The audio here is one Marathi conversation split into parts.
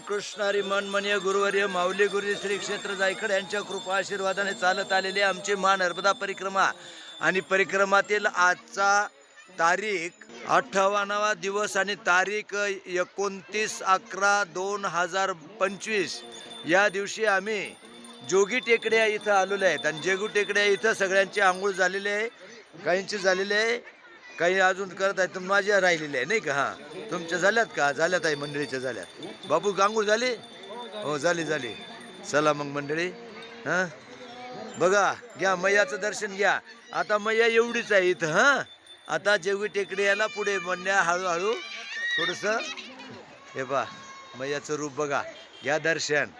रामकृष्ण हरी मनमनीय गुरुवर्य माऊली गुरु श्री क्षेत्र जायकड यांच्या कृपा आशीर्वादाने चालत आलेली आमची मा नर्मदा परिक्रमा. आणि परिक्रमातील आजचा तारीख अठ्ठावन्नावा दिवस आणि तारीख एकोणतीस अकरा दोन हजार पंचवीस. या दिवशी आम्ही जोगी टेकड्या इथं आलेलो आहेत. आणि जेगू टेकड्या इथं सगळ्यांची आंघोळ झालेली आहे काहींची झालेली आहे. काही अजून करत आहेत तर माझ्या राहिलेल्या आहे नाही का? हां. तुमच्या झाल्यात का? झाल्यात आहे मंडळीच्या झाल्यात. बापू गांगूळ झाली? हो झाली झाली. चला मग मंडळी. हां? बघा घ्या मैयाचं दर्शन घ्या. आता मैया एवढीच आहे इथं हां? आता जेवढी टेकडी याला पुढे म्हणण्या हळूहळू थोडंसं हे पा मैयाचं रूप बघा. घ्या दर्शन.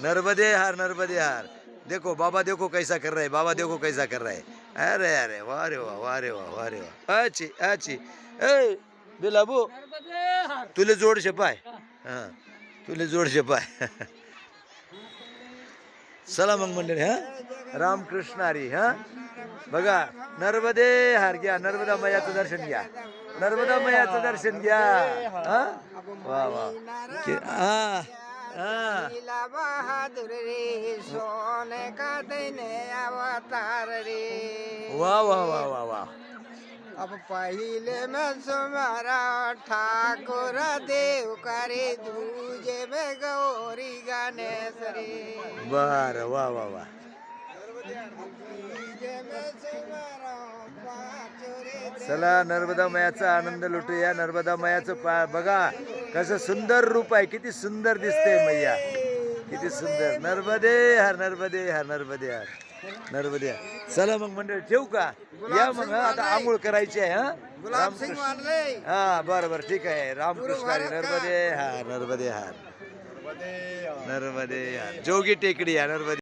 नर्मदे हार नर्मदे हार. देखो बाबा देखो कैसा कर रहा है बाबा देखो कैसा कर रहा है. अरे अरे वा रे वा वा रे वा वा रे वा. अच्छी अच्छी ए बिलाबू तुले जोड पाय. हां तुले जोड पाय. चला मग मंडळी हा? रामकृष्ण हरी हा? बघा नर्मदे हार घ्या नर्मदा मयाचं दर्शन घ्या. नर्मदा मैयाचं दर्शन घ्या. हा? वा वा. कि- हा हा. बहादुर रे सोने का दिन अवतार रे. वा वा वा वा वा. अब पहिले में सुमारा ठाकुर देव करे दूजे में गौरी गणेश रे। बर वा वा वा. चला नर्मदा मयाचा आनंद लुटूया. नर्मदा मयाचं पा बघा कसं सुंदर रूप आहे. किती सुंदर दिसते मैया. किती सुंदर. नर्मदे हर नर्मदे हर नर्मदे हर नर्मदे हर. चला मग मंडळ ठेवू का? या मग हा, आता आंघोळ करायची आहे हा? रामकृष्ण. हा बरं बरं ठीक आहे. रामकृष्ण हरी नर्मदे हार. नर्मदे हार. नर्मदे हार. जोगी टेकडी आहे नर्मदे.